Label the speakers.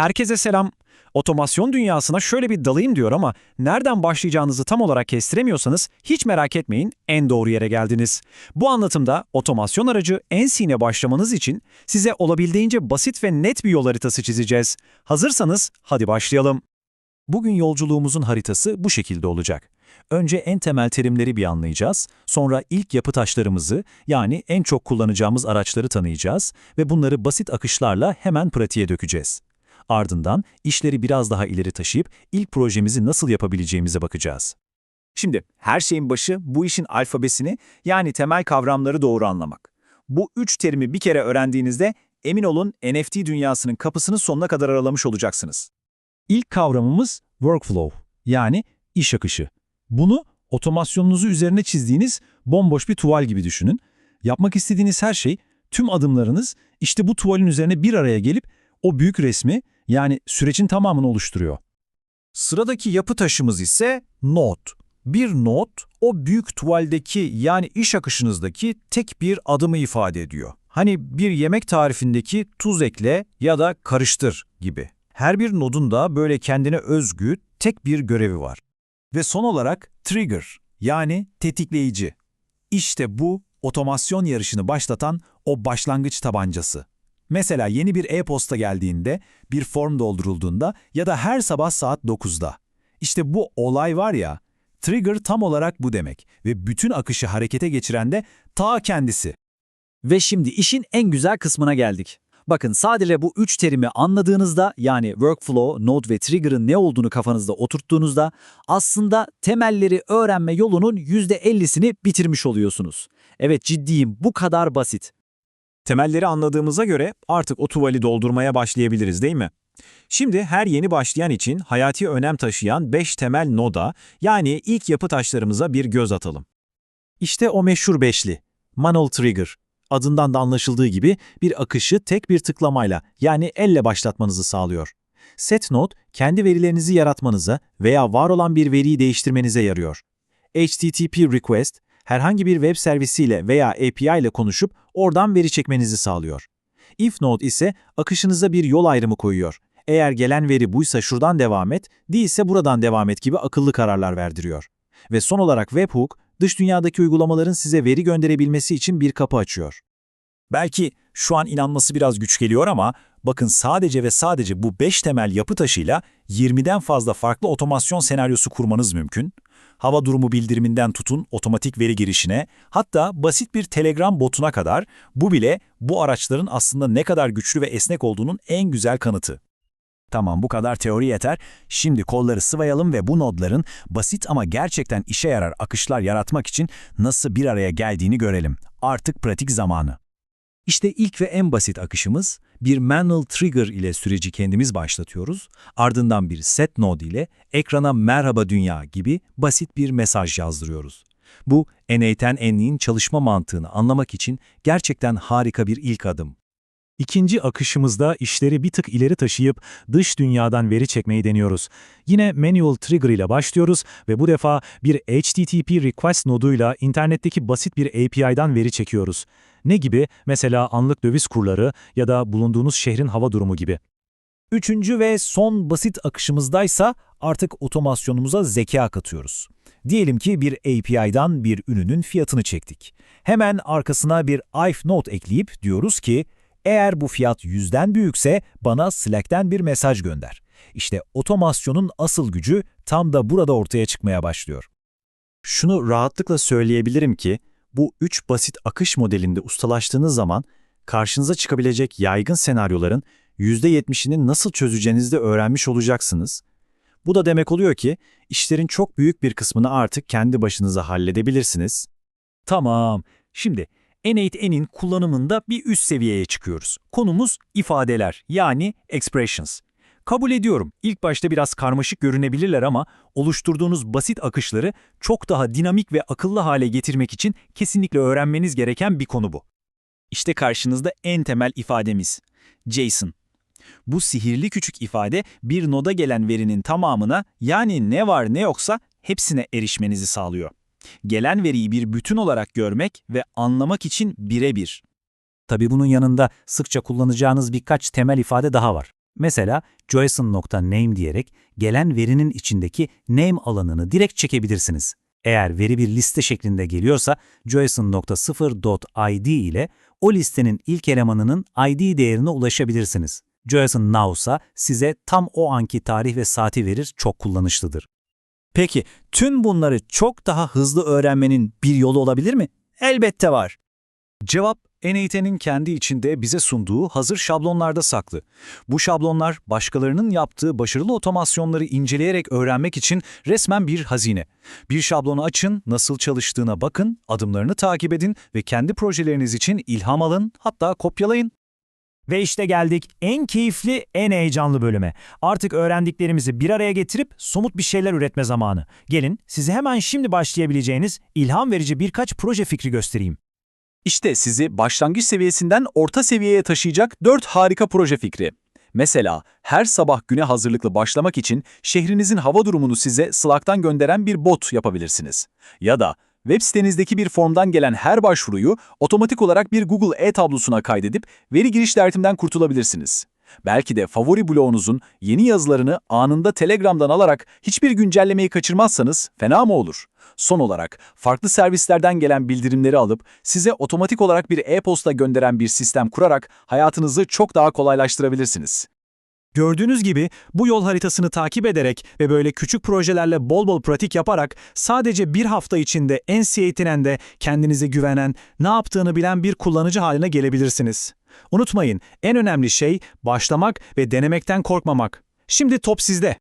Speaker 1: Herkese selam. Otomasyon dünyasına şöyle bir dalayım diyor ama nereden başlayacağınızı tam olarak kestiremiyorsanız hiç merak etmeyin en doğru yere geldiniz. Bu anlatımda otomasyon aracı NC'ne başlamanız için size olabildiğince basit ve net bir yol haritası çizeceğiz. Hazırsanız hadi başlayalım. Bugün yolculuğumuzun haritası bu şekilde olacak. Önce en temel terimleri bir anlayacağız, sonra ilk yapı taşlarımızı yani en çok kullanacağımız araçları tanıyacağız ve bunları basit akışlarla hemen pratiğe dökeceğiz. Ardından işleri biraz daha ileri taşıyıp ilk projemizi nasıl yapabileceğimize bakacağız. Şimdi her şeyin başı bu işin alfabesini yani temel kavramları doğru anlamak. Bu üç terimi bir kere öğrendiğinizde emin olun NFT dünyasının kapısını sonuna kadar aralamış olacaksınız. İlk kavramımız workflow yani iş akışı. Bunu otomasyonunuzu üzerine çizdiğiniz bomboş bir tuval gibi düşünün. Yapmak istediğiniz her şey, tüm adımlarınız işte bu tuvalin üzerine bir araya gelip o büyük resmi yani sürecin tamamını oluşturuyor. Sıradaki yapı taşımız ise not. Bir not, o büyük tuvaldeki yani iş akışınızdaki tek bir adımı ifade ediyor. Hani bir yemek tarifindeki tuz ekle ya da karıştır gibi. Her bir nodun da böyle kendine özgü tek bir görevi var. Ve son olarak trigger yani tetikleyici. İşte bu otomasyon yarışını başlatan o başlangıç tabancası. Mesela yeni bir e-posta geldiğinde, bir form doldurulduğunda ya da her sabah saat 9'da. İşte bu olay var ya, trigger tam olarak bu demek ve bütün akışı harekete geçiren de ta kendisi.
Speaker 2: Ve şimdi işin en güzel kısmına geldik. Bakın sadece bu üç terimi anladığınızda yani workflow, node ve trigger'ın ne olduğunu kafanızda oturttuğunuzda aslında temelleri öğrenme yolunun %50'sini bitirmiş oluyorsunuz. Evet ciddiyim bu kadar basit.
Speaker 1: Temelleri anladığımıza göre artık o tuvali doldurmaya başlayabiliriz değil mi? Şimdi her yeni başlayan için hayati önem taşıyan 5 temel noda yani ilk yapı taşlarımıza bir göz atalım. İşte o meşhur beşli. Manual Trigger. Adından da anlaşıldığı gibi bir akışı tek bir tıklamayla yani elle başlatmanızı sağlıyor. Set Node kendi verilerinizi yaratmanıza veya var olan bir veriyi değiştirmenize yarıyor. HTTP Request herhangi bir web servisiyle veya API ile konuşup oradan veri çekmenizi sağlıyor. If Node ise akışınıza bir yol ayrımı koyuyor. Eğer gelen veri buysa şuradan devam et, değilse buradan devam et gibi akıllı kararlar verdiriyor. Ve son olarak Webhook, dış dünyadaki uygulamaların size veri gönderebilmesi için bir kapı açıyor. Belki şu an inanması biraz güç geliyor ama bakın sadece ve sadece bu 5 temel yapı taşıyla 20'den fazla farklı otomasyon senaryosu kurmanız mümkün. Hava durumu bildiriminden tutun otomatik veri girişine, hatta basit bir Telegram botuna kadar bu bile bu araçların aslında ne kadar güçlü ve esnek olduğunun en güzel kanıtı. Tamam bu kadar teori yeter. Şimdi kolları sıvayalım ve bu nodların basit ama gerçekten işe yarar akışlar yaratmak için nasıl bir araya geldiğini görelim. Artık pratik zamanı. İşte ilk ve en basit akışımız bir manual trigger ile süreci kendimiz başlatıyoruz. Ardından bir set node ile ekrana merhaba dünya gibi basit bir mesaj yazdırıyoruz. Bu N8N'nin çalışma mantığını anlamak için gerçekten harika bir ilk adım. İkinci akışımızda işleri bir tık ileri taşıyıp dış dünyadan veri çekmeyi deniyoruz. Yine manual trigger ile başlıyoruz ve bu defa bir HTTP request noduyla internetteki basit bir API'dan veri çekiyoruz. Ne gibi? Mesela anlık döviz kurları ya da bulunduğunuz şehrin hava durumu gibi. Üçüncü ve son basit akışımızdaysa artık otomasyonumuza zeka katıyoruz. Diyelim ki bir API'dan bir ürünün fiyatını çektik. Hemen arkasına bir if note ekleyip diyoruz ki, eğer bu fiyat yüzden büyükse bana Slack'ten bir mesaj gönder. İşte otomasyonun asıl gücü tam da burada ortaya çıkmaya başlıyor. Şunu rahatlıkla söyleyebilirim ki, bu üç basit akış modelinde ustalaştığınız zaman karşınıza çıkabilecek yaygın senaryoların %70'ini nasıl çözeceğinizi de öğrenmiş olacaksınız. Bu da demek oluyor ki işlerin çok büyük bir kısmını artık kendi başınıza halledebilirsiniz. Tamam, şimdi N8N'in kullanımında bir üst seviyeye çıkıyoruz. Konumuz ifadeler yani expressions. Kabul ediyorum, ilk başta biraz karmaşık görünebilirler ama oluşturduğunuz basit akışları çok daha dinamik ve akıllı hale getirmek için kesinlikle öğrenmeniz gereken bir konu bu. İşte karşınızda en temel ifademiz, JSON. Bu sihirli küçük ifade bir noda gelen verinin tamamına yani ne var ne yoksa hepsine erişmenizi sağlıyor. Gelen veriyi bir bütün olarak görmek ve anlamak için birebir. Tabii bunun yanında sıkça kullanacağınız birkaç temel ifade daha var.
Speaker 3: Mesela JSON.name diyerek gelen verinin içindeki name alanını direkt çekebilirsiniz. Eğer veri bir liste şeklinde geliyorsa JSON.0.id ile o listenin ilk elemanının ID değerine ulaşabilirsiniz. JSON Now ise size tam o anki tarih ve saati verir, çok kullanışlıdır.
Speaker 2: Peki tüm bunları çok daha hızlı öğrenmenin bir yolu olabilir mi? Elbette var.
Speaker 4: Cevap, NET'nin kendi içinde bize sunduğu hazır şablonlarda saklı. Bu şablonlar başkalarının yaptığı başarılı otomasyonları inceleyerek öğrenmek için resmen bir hazine. Bir şablonu açın, nasıl çalıştığına bakın, adımlarını takip edin ve kendi projeleriniz için ilham alın, hatta kopyalayın.
Speaker 5: Ve işte geldik en keyifli, en heyecanlı bölüme. Artık öğrendiklerimizi bir araya getirip somut bir şeyler üretme zamanı. Gelin size hemen şimdi başlayabileceğiniz ilham verici birkaç proje fikri göstereyim.
Speaker 4: İşte sizi başlangıç seviyesinden orta seviyeye taşıyacak 4 harika proje fikri. Mesela her sabah güne hazırlıklı başlamak için şehrinizin hava durumunu size Slack'tan gönderen bir bot yapabilirsiniz. Ya da web sitenizdeki bir formdan gelen her başvuruyu otomatik olarak bir Google e-tablosuna kaydedip veri giriş dertimden kurtulabilirsiniz. Belki de favori bloğunuzun yeni yazılarını anında Telegram'dan alarak hiçbir güncellemeyi kaçırmazsanız fena mı olur? Son olarak farklı servislerden gelen bildirimleri alıp size otomatik olarak bir e-posta gönderen bir sistem kurarak hayatınızı çok daha kolaylaştırabilirsiniz.
Speaker 5: Gördüğünüz gibi bu yol haritasını takip ederek ve böyle küçük projelerle bol bol pratik yaparak sadece bir hafta içinde en eğitinen de kendinize güvenen, ne yaptığını bilen bir kullanıcı haline gelebilirsiniz. Unutmayın, en önemli şey başlamak ve denemekten korkmamak. Şimdi top sizde.